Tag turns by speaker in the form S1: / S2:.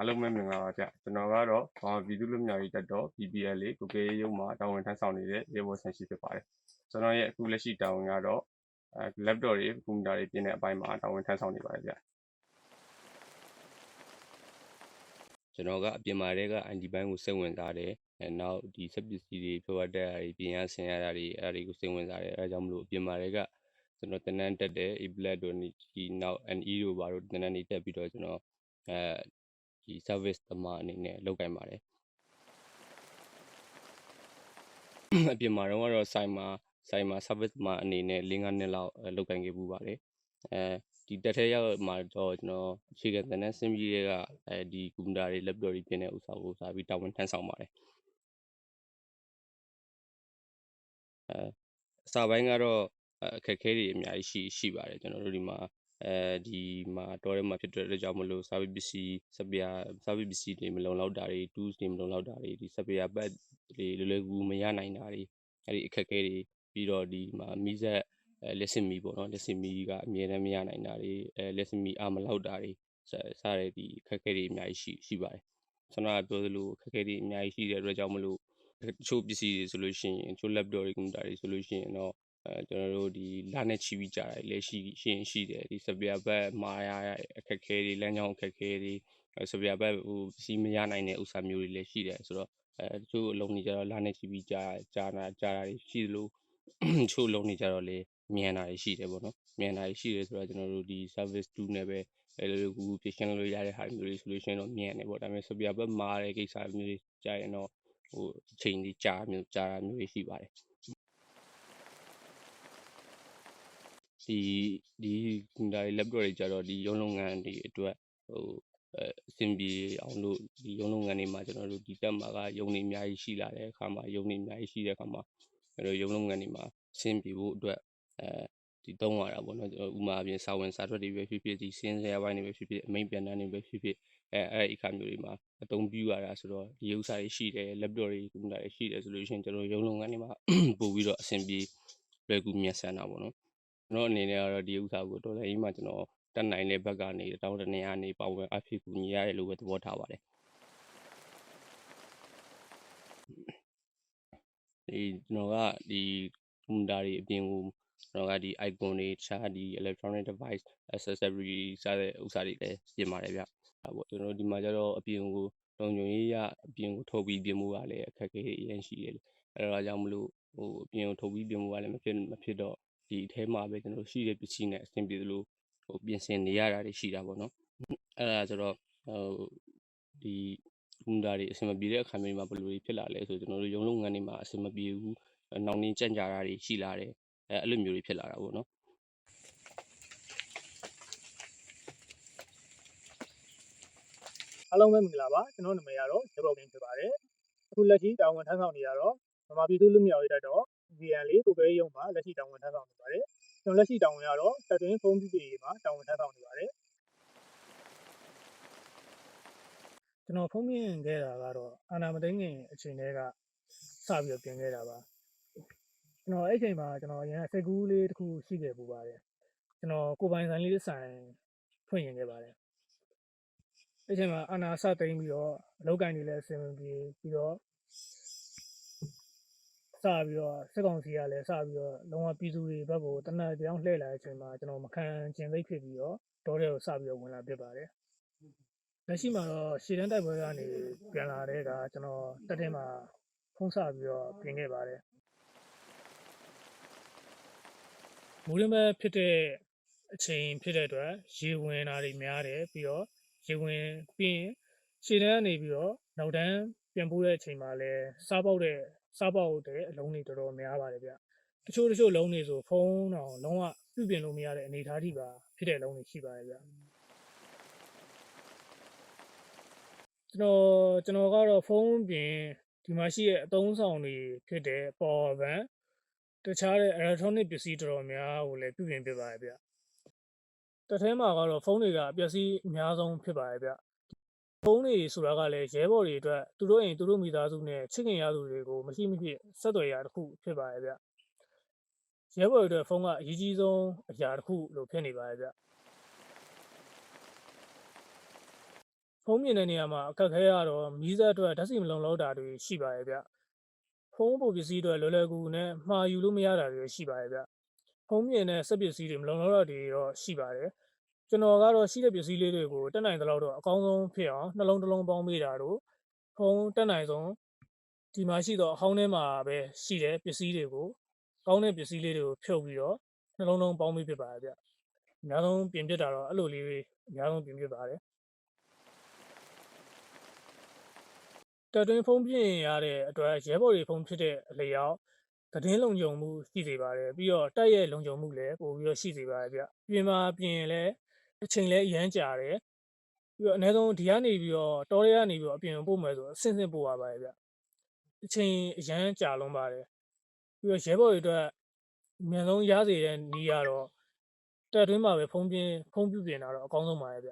S1: အားလုံးပဲမင်္ဂလာပါဗျကျွန်တော်ကတော့ဘာပြည်သူ့လူမျိုးရေးတက်တော့ BPL လေးကိုကေရုံမှာတာဝန်ထမ်းဆောင်နေတဲ့ရေဘော်ဆန်ရှိဖြစ်ပါတယ်ကျွန်တော်ရဲ့အခုလက်ရှိတာဝန်ကတော့အဲ laptop တွေကွန်ပျူတာတွေပြင်တဲ့အပိုင်းမှာတာဝန်ထမ်းဆောင်နေပါတယ်ဗျ
S2: ကျွန်တော်ကအပြင်မာတွေက ID ဘိုင်းကိုစိတ်ဝင်စားတယ်အဲနောက်ဒီစက်ပစ္စည်းတွေဖြိုတ်တက်တာတွေပြင်ရဆင်ရတာတွေအဲ့ဒါတွေကိုစိတ်ဝင်စားတယ်အဲဒါကြောင့်မလို့အပြင်မာတွေကကျွန်တော်တနန်းတက်တယ် e-black တို့ဒီနောက် NE တို့ဘာတို့တနန်းနေတက်ပြီးတော့ကျွန်တော်အဲ ဒီ service သမားအနေနဲ့လုပ်ကိုင်ပါတယ်အပြင်မှာတော့ကတော့ဆိုင်မှာဆိုင်မှာ service သမားအနေနဲ့၄၅နှစ်လောက်လုပ်ကိုင်ခဲ့ပူပါတယ်အဲဒီတက်ထဲရောက်မှာတော့ကျွန်တော်အခြေခံတန်းဆင်းပြီးတဲ့ကအဲဒီကွန်ပျူတာတွေ laptop တွေပြင်တဲ့ဥစ္စာကိုစာပြီးတာဝန်ထမ်းဆောင်ပါတယ်အဲအစာပိုင်းကတော့အခက်အခဲတွေအများကြီးရှိရှိပါတယ်ကျွန်တော်တို့ဒီမှာ အဲဒီမှာတော်ထဲမှာဖြစ်တဲ့အတွက်ကြောင့်မလို့စာပစ္စည်းစပီယာစာပစ္စည်းတွေမလုံလောက်တာတွေ tools တွေမလုံလောက်တာတွေဒီစပီယာဘက်တွေလွယ်လွယ်ကူကူမရနိုင်တာတွေအဲဒီအခက်အခဲတွေပြီးတော့ဒီမှာမီးစက်အဲလက်စင်မီပေါ့နော်လက်စင်မီကအမြဲတမ်းမရနိုင်တာတွေအဲလက်စင်မီအာမလောက်တာတွေစတဲ့ဒီအခက်အခဲတွေအများကြီးရှိရှိပါတယ်ကျွန်တော်ကပြောသလိုအခက်အခဲတွေအများကြီးရှိတဲ့အတွက်ကြောင့်မလို့တချို့ပစ္စည်းတွေဆိုလို့ရှိရင်တချို့ laptop တွေကွန်ပျူတာတွေဆိုလို့ရှိရင်တော့ အဲကျွန်တော်တို့ဒီလာနဲ့ချီပြီးကြာတယ်လည်းရှိရှိရင်ရှိတယ်ဒီစပီယာဘက်မာရအခက်အခဲတွေလမ်းကြောင်းအခက်အခဲတွေစပီယာဘက်ဟိုပစ္စည်းမရနိုင်တဲ့ဥစ္စာမျိုးတွေလည်းရှိတယ်ဆိုတော့အဲတချို့အလုံးတွေကြတော့လာနဲ့ချီပြီးကြာကြာတာကြာတာတွေရှိသလိုတချို့အလုံးတွေကြတော့လေမြန်တာတွေရှိတယ်ပေါ့နော်မြန်တာတွေရှိတယ်ဆိုတော့ကျွန်တော်တို့ဒီ service 2နဲ့ပဲအဲလိုကူဖြည့်ရှင်းလို့ရတဲ့ဟာမျိုးတွေဆိုလို့ရှိရင်တော့မြန်တယ်ပေါ့ဒါပေမဲ့စပီယာဘက်မာတဲ့ကိစ္စမျိုးတွေကြာရင်တော့ဟိုအချိန်ကြီးကြာမျိုးကြာတာမျိုးတွေရှိပါတယ် ဒီဒီဒါတွေ laptop တွေကြတော့ဒီရုံးလုပ်ငန်းတွေအတွက်ဟိုအဆင်ပြေအောင်လို့ဒီရုံးလုပ်ငန်းတွေမှာကျွန်တော်တို့ဒီတက်မှာကရုံးတွေအများကြီးရှိလာတဲ့အခါမှာရုံးတွေအများကြီးရှိတဲ့အခါမှာအဲလိုရုံးလုပ်ငန်းတွေမှာအဆင်ပြေဖို့အတွက်အဲဒီသုံးရတာပေါ့နော်ဥမာအပြင်စာဝင်စာထွက်တွေပဲဖြစ်ဖြစ်ဒီစင်းစရာပိုင်းတွေပဲဖြစ်ဖြစ်အမိန်ပြန်တန်းတွေပဲဖြစ်ဖြစ်အဲအဲ့ဒီအခါမျိုးတွေမှာအသုံးပြုရတာဆိုတော့ဒီဥစ္စာတွေရှိတယ် laptop တွေကွန်ပျူတာတွေရှိတယ်ဆိုလို့ရှိရင်ကျွန်တော်ရုံးလုပ်ငန်းတွေမှာပို့ပြီးတော့အဆင်ပြေလွယ်ကူမြတ်ဆန်တာပေါ့နော် ကျွန်တော်အနေနဲ့ကတော့ဒီဥစ္စာကိုတော်လည်းကြီးမှကျွန်တော်တက်နိုင်တဲ့ဘက်ကနေတောင်းတနေရနေပါဝင်အဖြစ်ကူညီရတယ်လို့ပဲသဘောထားပါတယ်ဒီကျွန်တော်ကဒီကွန်ပျူတာတွေအပြင်ကိုကျွန်တော်ကဒီ icon တွေတခြားဒီ electronic device accessory စတဲ့ဥစ္စာတွေလည်းပြင်ပါတယ်ဗျအဲ့ပေါ့ကျွန်တော်ဒီမှာကျတော့အပြင်ကိုတုံညွန်ရေးရအပြင်ကိုထုတ်ပြီးပြင်မှုကလည်းအခက်အခဲအရင်ရှိတယ်အဲ့ဒါကြောင့်မလို့ဟိုအပြင်ကိုထုတ်ပြီးပြင်မှုကလည်းမဖြစ်မဖြစ်တော့ ဒီအထဲမှာပဲကျွန်တော်ရှိတဲ့ပစ္စည်းနဲ့အဆင်ပြေသလိုဟိုပြင်ဆင်နေရတာတွေရှိတာပေါ့နော်အဲ့ဒါဆိုတော့ဟိုဒီကွန်ပျူတာတွေအဆင်မပြေတဲ့အခါမျိုးမှာဘယ်လိုဖြစ်လာလဲဆိုကျွန်တော်တို့ရုံးလုပ်ငန်းတွေမှာအဆင်မပြေဘူးနောင်နေကြံ့ကြာတာတွေရှိလာတယ်အဲအဲ့လိုမျိုးတွေဖြစ်လာတာပေါ့နော်
S3: အားလုံးပဲမင်္ဂလာပါကျွန်တော်နာမည်ကတော့ရေဘော်ကင်းဖြစ်ပါတယ်အခုလက်ရှိတာဝန်ထမ်းဆောင်နေရတော့ဗမာပြည်သူ့လူမျိုးရေးတက်တော့ VN လေးကိုပဲရုံမှာလက်ရှိတာဝန်ထမ်းဆောင်နေပါတယ်ကျွန်တော်လက်ရှိတာဝန်ရတော့တက်တွင်းဖုန်းပြပြမှာတာဝန်ထမ်းဆောင်နေပါတယ်ကျွန်တော်ဖုန်းပြင်ခဲ့တာကတော့အာနာမသိငင်အချိန်တည်းကစပြီးတော့ပြင်ခဲ့တာပါကျွန်တော်အဲ့ချိန်မှာကျွန်တော်အရင်စိတ်ကူးလေးတစ်ခုရှိခဲ့ပူပါတယ်ကျွန်တော်ကိုပိုင်ဆိုင်လေးဆိုင်ဖွင့်ရင်ခဲ့ပါတယ်အဲ့ချိန်မှာအာနာစသိမ်းပြီးတော့အလုပ်ကိုင်တွေလည်းအဆင်မပြေပြီးတော့ စပြီးတော့စစ်ကောင်စီကလည်းစပြီးတော့လုံးဝပြည်သူတွေဘက်ကိုတနက်ပြောင်းလှည့်လာတဲ့အချိန်မှာကျွန်တော်မခံကျင်သိဖြစ်ပြီးတော့ဒေါ်တဲ့ကိုစပြီးတော့ဝင်လာဖြစ်ပါတယ်လက်ရှိမှာတော့ရှေ့တန်းတိုက်ပွဲကနေပြန်လာတဲ့ကကျွန်တော်တက်တဲ့မှာဖုံးစပြီးတော့ပြင်ခဲ့ပါတယ်မူရင်းပဲဖြစ်တဲ့အချိန်ဖြစ်တဲ့အတွက်ရေဝင်တာတွေများတယ်ပြီးတော့ရေဝင်ပြီးရင်ရှေ့တန်းကနေပြီးတော့နောက်တန်းပြန်ပို့တဲ့အချိန်မှာလည်းစားပေါက်တဲ့ စားပေါက်တဲ့အလုံးတွေတော်တော်များပါတယ်ဗျတချို့တချို့လုံးတွေဆိုဖုံးတော့လုံးဝပြုပြင်လို့မရတဲ့အနေအထားထိပါဖြစ်တဲ့လုံးတွေရှိပါတယ်ဗျကျွန်တော်ကျွန်တော်ကတော့ဖုံးပြင်ဒီမှာရှိတဲ့အသုံးဆောင်တွေဖြစ်တဲ့ power bank တခြားတဲ့ electronic ပစ္စည်းတော်တော်များကိုလည်းပြုပြင်ပြပါတယ်ဗျတထဲမှာကတော့ဖုန်းတွေကအပျက်စီးအများဆုံးဖြစ်ပါတယ်ဗျ ဖုန်းတွေဆိုတာကလည်းရဲဘော်တွေအတွက်သူတို့အိမ်သူတို့မိသားစုနဲ့ချစ်ခင်ရသူတွေကိုမရှိမဖြစ်ဆက်သွယ်ရာတစ်ခုဖြစ်ပါတယ်ဗျရဲဘော်တွေအတွက်ဖုန်းကအရေးကြီးဆုံးအရာတစ်ခုလို့ဖြစ်နေပါတယ်ဗျဖဖုံးမြင်တဲ့နေရာမှာအခက်အခဲကတော့မီးစက်အတွက်ဓာတ်ဆီမလုံလောက်တာတွေရှိပါရဲ့ဗျဖုံးပိုပစ္စည်းအတွက်လွယ်လွယ်ကူကူနဲ့မှာယူလို့မရတာတွေရှိပါရဲ့ဗျဖုံးမြင်တဲ့စက်ပစ္စည်းတွေမလုံလောက်တာတွေတော့ရှိပါတယ် ကျွန်တော်ကတော့ရှိတဲ့ပစ္စည်းလေးတွေကိုတက်နိုင်သလောက်တော့အကောင်းဆုံးဖြစ်အောင်နှလုံးတစ်လုံးပေါင်းမိတာတို့ဖုံးတက်နိုင်ဆုံးဒီမှာရှိတော့အဟောင်းထဲမှာပဲရှိတဲ့ပစ္စည်းတွေကိုကောင်းတဲ့ပစ္စည်းလေးတွေကိုဖြုတ်ပြီးတော့နှလုံးလုံးပေါင်းမိဖြစ်ပါရဲ့ဗျအများဆုံးပြင်ပြတာတော့အဲ့လိုလေးတွေအများဆုံးပြင်ပြပါတယ်တက်တွင်းဖုံးပြင်ရတဲ့အတွက်ရဲဘော်တွေဖုံးဖြစ်တဲ့အလျောက်သတင်းလုံခြုံမှုရှိစေပါတယ်ပြီးတော့တက်ရဲ့လုံခြုံမှုလည်းပို့ပြီးတော့ရှိစေပါတယ်ဗျပြင်မှာပြင်ရင်လည်း အချိန်လည်းအရမ်းကြာတယ်ပြီးတော့အနည်းဆုံးဒီကနေပြီးတော့တောရဲကနေပြီးတော့အပြင်ကိုပို့မယ်ဆိုအဆင့်ဆင့်ပို့ရပါတယ်ဗျအချိန်အရမ်းကြာလွန်ပါတယ်ပြီးတော့ရဲဘော်တွေအတွက်အမြန်ဆုံးရစေတဲ့နည်းကတော့တက်တွင်းမှာပဲဖုံးပြင်ဖုံးပြပြင်တာတော့အကောင်းဆုံးပါရဲ့ဗျ